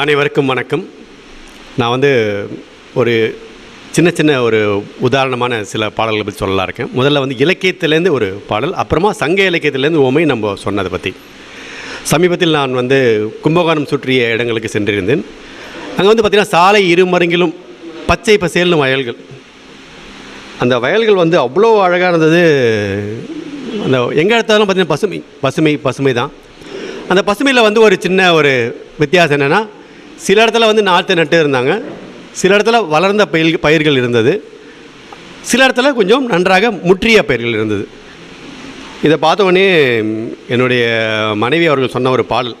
அனைவருக்கும் வணக்கம். நான் வந்து ஒரு சின்ன சின்ன ஒரு உதாரணமான சில பாடல்களை பற்றி சொல்லலாம் இருக்கேன். முதல்ல வந்து இலக்கியத்திலேருந்து ஒரு பாடல் அப்புறமா சங்க இலக்கியத்திலேருந்து ஓமை நம்ம சொன்னதை பற்றி சமீபத்தில் நான் வந்து கும்பகோணம் சுற்றிய இடங்களுக்கு சென்றிருந்தேன். அங்கே வந்து பார்த்திங்கன்னா சாலை இருமருங்கிலும் பச்சை பசேல்னு வயல்கள். அந்த வயல்கள் வந்து அவ்வளோ அழகாக இருந்தது. அந்த எங்கே எடுத்தாலும் பார்த்தீங்கன்னா பசுமை பசுமை பசுமை தான் அந்த பசுமையில் வந்து ஒரு சின்ன ஒரு வித்தியாசம் என்னென்னா சில இடத்துல வந்து நாற்று நட்டு இருந்தாங்க. சில இடத்துல வளர்ந்த பயிர் பயிர்கள் இருந்தது. சில இடத்துல கொஞ்சம் நன்றாக முற்றிய பயிர்கள் இருந்தது. இதை பார்த்த உடனே என்னுடைய மனைவி அவர்கள் சொன்ன ஒரு பாடல்.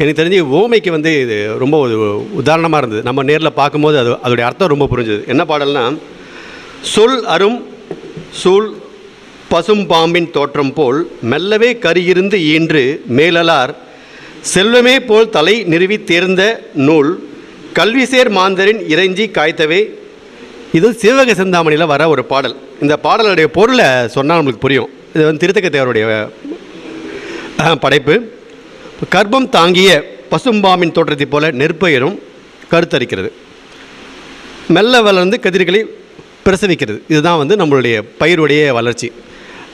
எனக்கு தெரிஞ்சு ஓமைக்கு வந்து இது ரொம்ப ஒரு உதாரணமாக இருந்தது. நம்ம நேரில் பார்க்கும்போது அது அதோடைய அர்த்தம் ரொம்ப புரிஞ்சுது. என்ன பாடல்னா சொல் அரும் சூழ் பசும் பாம்பின் தோற்றம் போல் மெல்லவே கரியிருந்து ஈன்று மேலலார் செல்வமே போல் தலை நிறுவி தேர்ந்த நூல் கல்விசேர் மாந்தரின் இறைஞ்சி காய்த்தவே. இது சிவக சிந்தாமணியில் வர ஒரு பாடல். இந்த பாடலுடைய பொருளை சொன்னால் நம்மளுக்கு புரியும். இது வந்து திருத்தக்க தேவருடைய படைப்பு. கர்ப்பம் தாங்கிய பசும்பாம்பின் தோற்றத்தைப் போல நெற்பயிரும் கருத்தரிக்கிறது. மெல்ல வளர்ந்து கதிர்களை பிரசவிக்கிறது. இதுதான் வந்து நம்மளுடைய பயிருடைய வளர்ச்சி.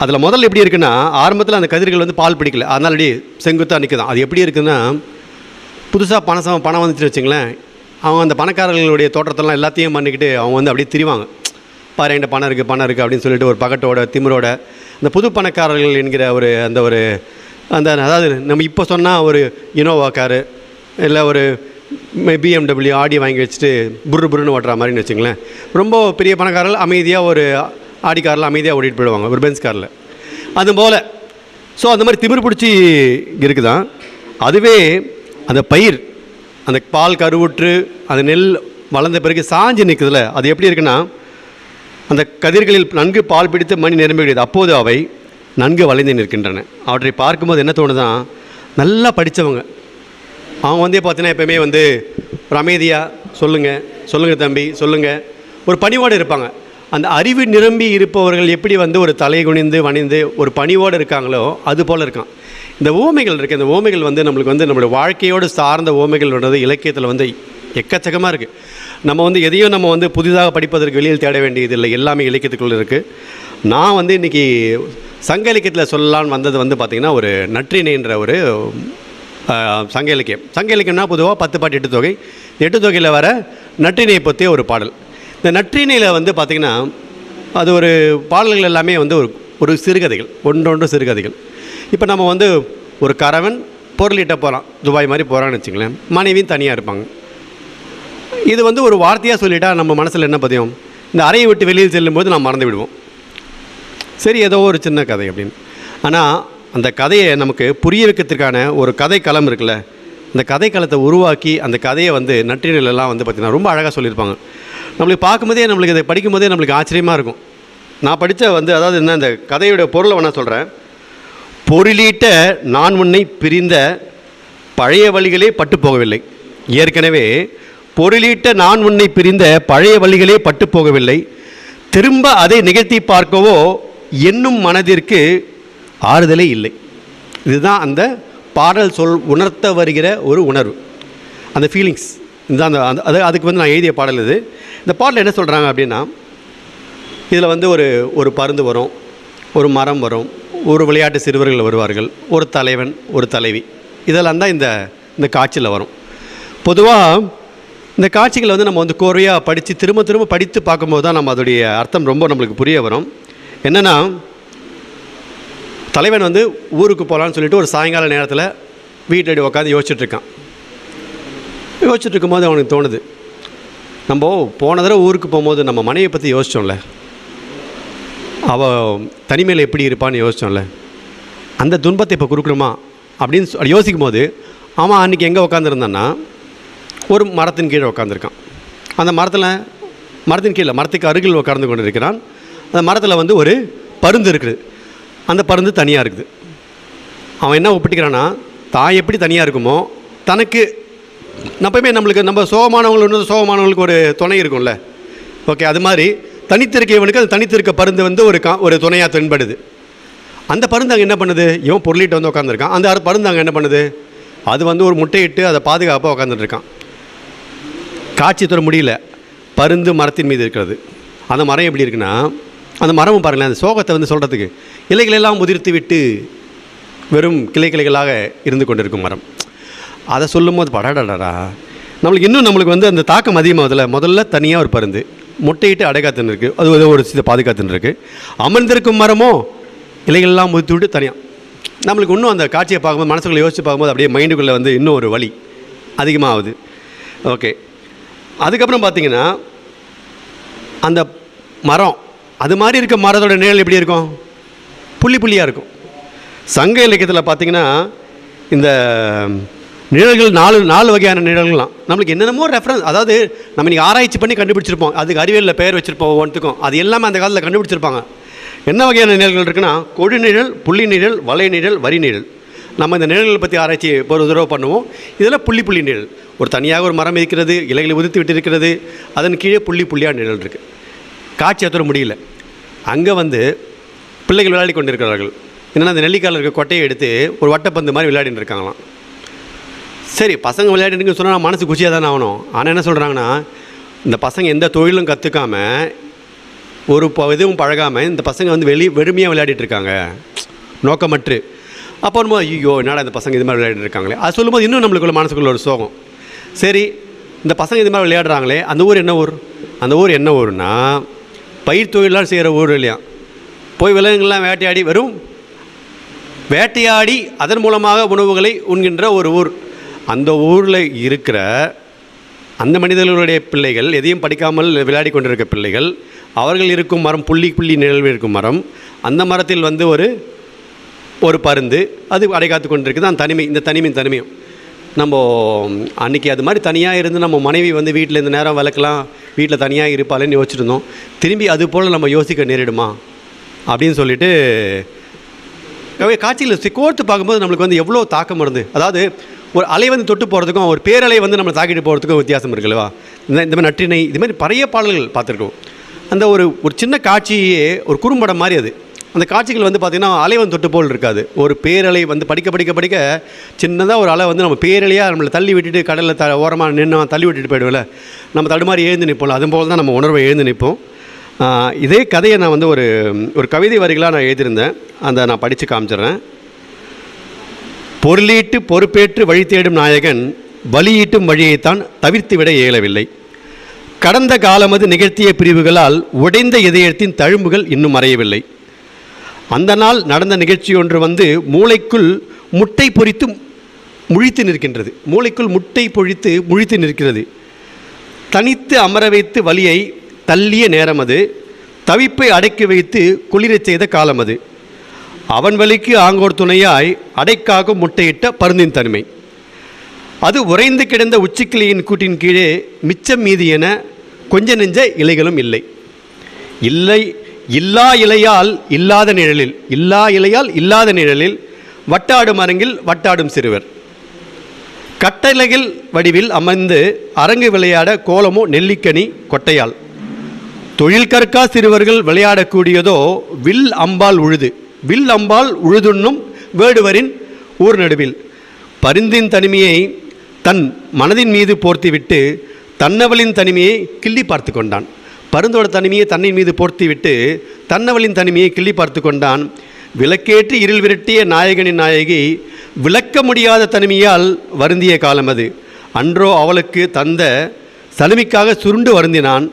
அதில் முதல்ல எப்படி இருக்குன்னா ஆரம்பத்தில் அந்த கதிர்கள் வந்து பால் பிடிக்கல. அதனால அப்படியே செங்குத்தாக நிற்குதான் அது எப்படி இருக்குன்னா புதுசாக பணம் பணம் வந்துச்சு வச்சுங்களேன் அவங்க அந்த பணக்காரர்களுடைய தோற்றத்தெல்லாம் எல்லாத்தையும் பண்ணிக்கிட்டு அவங்க வந்து அப்படியே திரிவாங்க. பாரு என்கிட்ட பணம் இருக்குது பணம் இருக்குது அப்படின்னு சொல்லிட்டு ஒரு பகட்டோட திமிரோட அந்த புது பணக்காரர்கள் என்கிற ஒரு அந்த ஒரு அந்த அதாவது நம்ம இப்போ சொன்னால் ஒரு இனோவா காரு இல்லை ஒரு பிஎம்டபிள்யூ ஆடி வாங்கி வச்சுட்டு புரு புருன்னு ஓட்டுற மாதிரின்னு வச்சுங்களேன். ரொம்ப பெரிய பணக்காரர்கள் அமைதியாக ஒரு ஆடி காரில் அமைதியாக ஓடிட்டு போயிடுவாங்க ஒரு பென்ஸ் காரில். அதுபோல் ஸோ அந்த மாதிரி திமிர் பிடிச்சி இருக்குதான். அதுவே அந்த பயிர் அந்த பால் கருவுற்று அந்த நெல் வளர்ந்த பிறகு சாஞ்சு நிற்குதுல அது எப்படி இருக்குன்னா அந்த கதிர்களில் நன்கு பால் பிடித்து மணி நிரம்புகிறது அப்போது அவை நன்கு வளைந்து நிற்கின்றன. அவற்றை பார்க்கும்போது என்ன தோணுதான் நல்லா படித்தவங்க அவங்க வந்து பார்த்தீங்கன்னா எப்பயுமே வந்து ஒரு அமைதியாக சொல்லுங்கள் சொல்லுங்கள் தம்பி சொல்லுங்கள் ஒரு பணிவோடு இருப்பாங்க. அந்த அறிவு நிரம்பி இருப்பவர்கள் எப்படி வந்து ஒரு தலை குனிந்து வணிந்து ஒரு பணிவோடு இருக்காங்களோ அது போல் இருக்கான். இந்த ஓமைகள் இருக்குது இந்த ஓமைகள் வந்து நம்மளுக்கு வந்து நம்மளுடைய வாழ்க்கையோடு சார்ந்த ஓமைகள் இலக்கியத்தில் வந்து எக்கச்சக்கமாக இருக்குது நம்ம வந்து எதையும் நம்ம வந்து புதிதாக படிப்பதற்கு வெளியில் தேட வேண்டியதில்லை. எல்லாமே இலக்கியத்துக்குள்ளே இருக்குது நான் வந்து இன்றைக்கி சங்க இலக்கியத்தில் சொல்லலான்னு வந்தது வந்து பார்த்திங்கன்னா ஒரு நற்றினைன்ற ஒரு சங்க இலக்கியம். சங்க இலக்கியம்னா பொதுவாக பத்து பாட்டு எட்டு தொகை. எட்டு தொகையில் வர நற்றினை பற்றிய ஒரு பாடல். இந்த நற்றினியில் வந்து பார்த்திங்கன்னா அது ஒரு பாடல்கள் எல்லாமே வந்து ஒரு ஒரு சிறுகதைகள் ஒன்றொன்று சிறுகதைகள். இப்போ நம்ம வந்து ஒரு கரவன் பொருளிட்ட போகிறான் துபாய் மாதிரி போகிறான்னு வச்சுங்களேன் மனைவியும் தனியாக இருப்பாங்க. இது வந்து ஒரு வார்த்தையாக சொல்லிட்டா நம்ம மனசில் என்ன பதியும்? இந்த அறையை விட்டு வெளியில் செல்லும்போது நாம் மறந்து விடுவோம். சரி ஏதோ ஒரு சின்ன கதை அப்படின்னு. ஆனால் அந்த கதையை நமக்கு புரிய வைக்கிறதுக்கான ஒரு கதை களம் இருக்குல்ல அந்த கதை களத்தை உருவாக்கி அந்த கதையை வந்து நற்றினிலெல்லாம் வந்து பார்த்திங்கன்னா ரொம்ப அழகாக சொல்லியிருப்பாங்க. நம்மளுக்கு பார்க்கும்போதே நம்மளுக்கு இதை படிக்கும்போதே நம்மளுக்கு ஆச்சரியமாக இருக்கும். நான் படித்த வந்து அதாவது என்ன இந்த கதையோட பொருளை வேணால் சொல்கிறேன் பொருளீட்ட நான் உன்னை பிரிந்த பழைய வழிகளே பட்டு போகவில்லை. ஏற்கனவே பொருளீட்ட நான் உன்னை பிரிந்த பழைய வழிகளே பட்டு போகவில்லை. திரும்ப அதை நிகழ்த்தி பார்க்கவோ என்னும் மனதிற்கு ஆறுதலே இல்லை. இதுதான் அந்த பாடல் சொல் உணர்த்த வருகிற ஒரு உணர்வு. அந்த ஃபீலிங்ஸ் இந்த அந்த அது அதுக்கு வந்து நான் எழுதிய பாடல் இது. இந்த பாடலில் என்ன சொல்கிறாங்க அப்படின்னா இதில் வந்து ஒரு ஒரு பருந்து வரும் ஒரு மரம் வரும் ஒரு விளையாட்டு சிறுவர்கள் வருவார்கள் ஒரு தலைவன் ஒரு தலைவி. இதெல்லாம் தான் இந்த இந்த காட்சியில் வரும். பொதுவாக இந்த காட்சிகளை வந்து நம்ம வந்து கோர்வையாக படித்து திரும்ப திரும்ப படித்து பார்க்கும்போது தான் நம்ம அதோடைய அர்த்தம் ரொம்ப நம்மளுக்கு புரிய வரும். என்னென்னா தலைவன் வந்து ஊருக்கு போகலான்னு சொல்லிட்டு ஒரு சாயங்கால நேரத்தில் வீட்டில் உட்காந்து யோசிச்சுட்ருக்கான் யோசிச்சுட்டு இருக்கும்போது அவனுக்கு தோணுது. நம்ம போன தடவை ஊருக்கு போகும்போது நம்ம மனையை பற்றி யோசித்தோம்ல அவள் தனிமையில் எப்படி இருப்பான்னு யோசித்தோம்ல அந்த துன்பத்தை இப்போ கொடுக்கணுமா அப்படின்னு யோசிக்கும் போது அவன் அன்றைக்கி எங்கே உட்காந்துருந்தான்னா ஒரு மரத்தின் கீழே உட்காந்துருக்கான் அந்த மரத்தில் மரத்தின் கீழே மரத்துக்கு அருகில் உட்கார்ந்து கொண்டு இருக்கிறான் அந்த மரத்தில் வந்து ஒரு பருந்து இருக்குது. அந்த பருந்து தனியாக இருக்குது. அவன் என்ன ஒப்பிட்டுக்கிறான்னா தான் எப்படி தனியாக இருக்குமோ தனக்கு எப்பவுமே நம்மளுக்கு நம்ம சோகமானவங்களுக்கு சோகமானவங்களுக்கு ஒரு துணை இருக்கும்ல. ஓகே அது மாதிரி தனித்திருக்கவனுக்கு அது தனித்திருக்க பருந்து வந்து ஒரு கா ஒரு துணையாக தென்படுது. அந்த பருந்து அங்கே என்ன பண்ணுது? இவன் பொருளிட்டு வந்து உட்காந்துருக்கான் அந்த பருந்து அங்கே என்ன பண்ணுது? அது வந்து ஒரு முட்டையிட்டு அதை பாதுகாப்பாக உட்காந்துட்டு இருக்கான் காட்சி தர முடியல. பருந்து மரத்தின் மீது இருக்கிறது. அந்த மரம் எப்படி இருக்குன்னா அந்த மரமும் பாருங்களேன் அந்த சோகத்தை வந்து சொல்கிறதுக்கு இலைகளெல்லாம் முதிர்த்து விட்டு வெறும் கிளை கிளைகளாக இருந்து கொண்டிருக்கும் மரம். அதை சொல்லும்போது படாடடா நம்மளுக்கு இன்னும் நம்மளுக்கு வந்து அந்த தாக்கம் அதிகமாகுதுல முதல்ல தனியாக ஒரு பருந்து. முட்டையிட்டு அடைக்காத்துன்னு இருக்குது அது ஏதோ ஒரு சித்த பாதுகாத்துன்னு இருக்குது அமர்ந்திருக்கும் மரமோ இலைகள்லாம் முதித்து விட்டு தனியாக நம்மளுக்கு இன்னும் அந்த காட்சியை பார்க்கும்போது மனசுக்குள்ளே யோசிச்சு பார்க்கும்போது அப்படியே மைண்டுக்குள்ளே வந்து இன்னும் ஒரு வழி அதிகமாகுது. ஓகே. அதுக்கப்புறம் பார்த்தீங்கன்னா அந்த மரம் அது மாதிரி இருக்க மரத்தோட நிழல் எப்படி இருக்கும்? புள்ளி புள்ளியாக இருக்கும். சங்க இலக்கியத்தில் பார்த்தீங்கன்னா இந்த நிழல்கள் நாலு நாலு வகையான நிழல்கள்லாம். நம்மளுக்கு என்னென்னமோ ரெஃபரன்ஸ் அதாவது நம்ம இன்றைக்கி ஆராய்ச்சி பண்ணி கண்டுபிடிச்சிருப்போம். அதுக்கு அறிவியலில் பெயர் வச்சுருப்போம் ஒவ்வொன்றுக்கும் அது எல்லாமே அந்த காலத்தில் கண்டுபிடிச்சிருப்பாங்க. என்ன வகையான நிழல்கள் இருக்குன்னா கொடி நிழல் புள்ளி நிழல் வலை நிழல் வரி நிழல். நம்ம இந்த நிழல்களை பற்றி ஆராய்ச்சி ஒரு தடவை பண்ணுவோம். இதில் புள்ளி புள்ளி நிழல். ஒரு தனியாக ஒரு மரம் இருக்கிறது இலைகளை உதிர்த்து விட்டு இருக்கிறது அதன் கீழே புள்ளி புள்ளியாக நிழல் இருக்குது காட்சி அத்தர முடியல. அங்கே வந்து பிள்ளைகள் விளையாடி கொண்டிருக்கிறார்கள். என்னென்னா அந்த நெல்லிக்காயில் இருக்க கொட்டையை எடுத்து ஒரு வட்டப்பந்து மாதிரி விளையாடிட்டு இருக்காங்களாம். சரி பசங்க விளையாடிட்டுன்னு சொன்னால் மனசு குச்சியாக தானே ஆகணும். ஆனால் என்ன சொல்கிறாங்கன்னா இந்த பசங்க எந்த தொழிலும் கற்றுக்காம ஒரு ப இதுவும் பழகாமல் இந்த பசங்க வந்து வெளி வெறுமையாக விளையாடிட்டு இருக்காங்க நோக்கமற்று. அப்போ ஐயோ என்னடா இந்த பசங்க இது மாதிரி விளையாடிட்டு இருக்காங்களே அது சொல்லும்போது இன்னும் நம்மளுக்குள்ள மனசுக்குள்ள ஒரு சோகம். சரி இந்த பசங்க இது மாதிரி விளையாடுறாங்களே அந்த ஊர் என்ன ஊர்? அந்த ஊர் என்ன ஊர்னா பயிர் தொழிலாம் செய்கிற ஊர் இல்லையா? போய் விலங்குகள்லாம் வேட்டையாடி வெறும் வேட்டையாடி அதன் மூலமாக உணவுகளை உண்கின்ற ஒரு ஊர். அந்த ஊரில் இருக்கிற அந்த மனிதர்களுடைய பிள்ளைகள் எதையும் படிக்காமல் விளையாடி கொண்டிருக்க பிள்ளைகள் அவர்கள் இருக்கும் மரம் புள்ளி புள்ளி நிழல் இருக்கும் மரம் அந்த மரத்தில் வந்து ஒரு ஒரு பருந்து அது அடைகாத்து கொண்டிருக்குது. அந்த தனிமை இந்த தனிமையும் தனிமையும். நம்ம அன்றைக்கி அது மாதிரி தனியாக இருந்து நம்ம மனைவி வந்து வீட்டில் இந்த நேரம் விளக்கலாம் வீட்டில் தனியாக இருப்பாளேன்னு யோசிச்சிருந்தோம். திரும்பி அது போல் நம்ம யோசிக்க நேரிடுமா? அப்படின்னு சொல்லிட்டு காட்சியில் கோர்த்து பார்க்கும்போது நம்மளுக்கு வந்து எவ்வளோ தாக்கம் இருந்து அதாவது ஒரு அலை வந்து தொட்டு போகிறதுக்கும் ஒரு பேரலை வந்து நம்ம தாக்கிட்டு போகிறதுக்கும் வித்தியாசம் இருக்குல்லவா இந்த இந்த மாதிரி நற்றினை இது மாதிரி பழைய பாடல்கள் பார்த்துருக்கோம். அந்த ஒரு ஒரு சின்ன காட்சியே ஒரு குறும்படம் மாதிரி அது. அந்த காட்சிகள் வந்து பார்த்திங்கன்னா அலை வந்து தொட்டு போல் இருக்காது. ஒரு பேரலை வந்து படிக்க படிக்க படிக்க சின்னதாக ஒரு அலை வந்து நம்ம பேரலையாக நம்மளை தள்ளி விட்டுட்டு கடலில் த ஓரமாக நின்று தள்ளி விட்டுட்டு போயிடுவில்ல நம்ம தடுமாறி எழுந்து நிற்போம்ல அது போல் தான் நம்ம உணர்வை எழுந்து நிற்போம் இதே கதையை நான் வந்து ஒரு ஒரு கவிதை வரிகளாக நான் எழுதியிருந்தேன். அந்த நான் படித்து காமிச்சிடுறேன். பொருளீட்டு பொறுப்பேற்று வழி தேடும் நாயகன் வழியீட்டும் வழியைத்தான் தவிர்த்துவிட இயலவில்லை. கடந்த காலமது நிகழ்த்திய பிரிவுகளால் உடைந்த இதயத்தின் தழும்புகள் இன்னும் மறையவில்லை. அந்த நாள் நடந்த நிகழ்ச்சி ஒன்று வந்து மூளைக்குள் முட்டை பொறித்து முழித்து நிற்கின்றது. மூளைக்குள் முட்டை பொழித்து முழித்து நிற்கிறது. தனித்து அமர வைத்து வலியை தள்ளிய நேரம் அது. தவிப்பை அடக்கி வைத்து குளிரச் செய்த காலம் அது. அவன் வலிக்கு ஆங்கோர் துணையாய் அடைக்காக முட்டையிட்ட பருந்தின் தனிமை. அது உறைந்து கிடந்த உச்சிக்கிளியின் கூட்டின் கீழே மிச்சம் மீதி என கொஞ்ச நெஞ்ச இலைகளும் இல்லை. இல்லை இல்லா இலையால் இல்லாத நிழலில் இல்லா இலையால் இல்லாத நிழலில் வட்டாடும் அரங்கில் வட்டாடும் சிறுவர். கட்டளைகள் வடிவில் அமர்ந்து அரங்கு விளையாட கோலமோ நெல்லிக்கனி கொட்டையால். தொழில் கற்கா சிறுவர்கள் விளையாடக்கூடியதோ வில் அம்பால் உழுது. வில் அம்பால் உழுதுண்ணும் வேடுவரின் ஊர் நடுவில். பருந்தின் தனிமையை தன் மனதின் மீது போர்த்திவிட்டு தன்னவளின் தனிமையை கிள்ளி பார்த்து கொண்டான். பருந்தோட தனிமையை தன்னின் மீது போர்த்திவிட்டு தன்னவளின் தனிமையை கிள்ளி பார்த்து கொண்டான். விளக்கேற்றி இருள் விரட்டிய நாயகனின் நாயகி விளக்க முடியாத தனிமையால் வருந்திய காலம் அது. அன்றோ அவளுக்கு தந்த தனிமைக்காக சுருண்டு வருந்தினான்.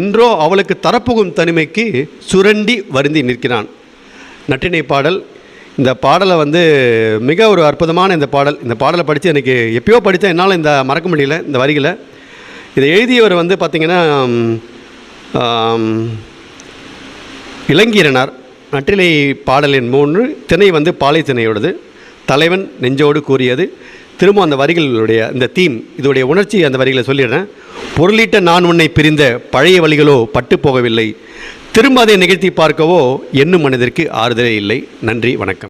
இன்றோ அவளுக்கு தரப்புகும் தனிமைக்கு சுரண்டி வருந்தி நிற்கிறான். நட்டினை பாடல். இந்த பாடலை வந்து மிக ஒரு அற்புதமான இந்த பாடல். இந்த பாடலை படித்து எனக்கு எப்பயோ படித்தேன். என்னால் இந்த மறக்க முடியல இந்த வரிகளை. இதை எழுதியவர் வந்து பார்த்திங்கன்னா இளங்கீரனார். நட்டிலை பாடலின் மூன்று திணை வந்து பாலை திணையோடது. தலைவன் நெஞ்சோடு கூறியது. திரும்ப அந்த வரிகளுடைய இந்த தீம் இதோடைய உணர்ச்சி அந்த வரிகளை சொல்லிடுறேன். பொருளீட்ட நான் உன்னை பிரிந்த பழைய வழிகளோ பட்டு போகவில்லை. திரும்ப அதை நிகழ்த்தி பார்க்கவோ என்னும் மனதிற்கு ஆறுதலே இல்லை. நன்றி வணக்கம்.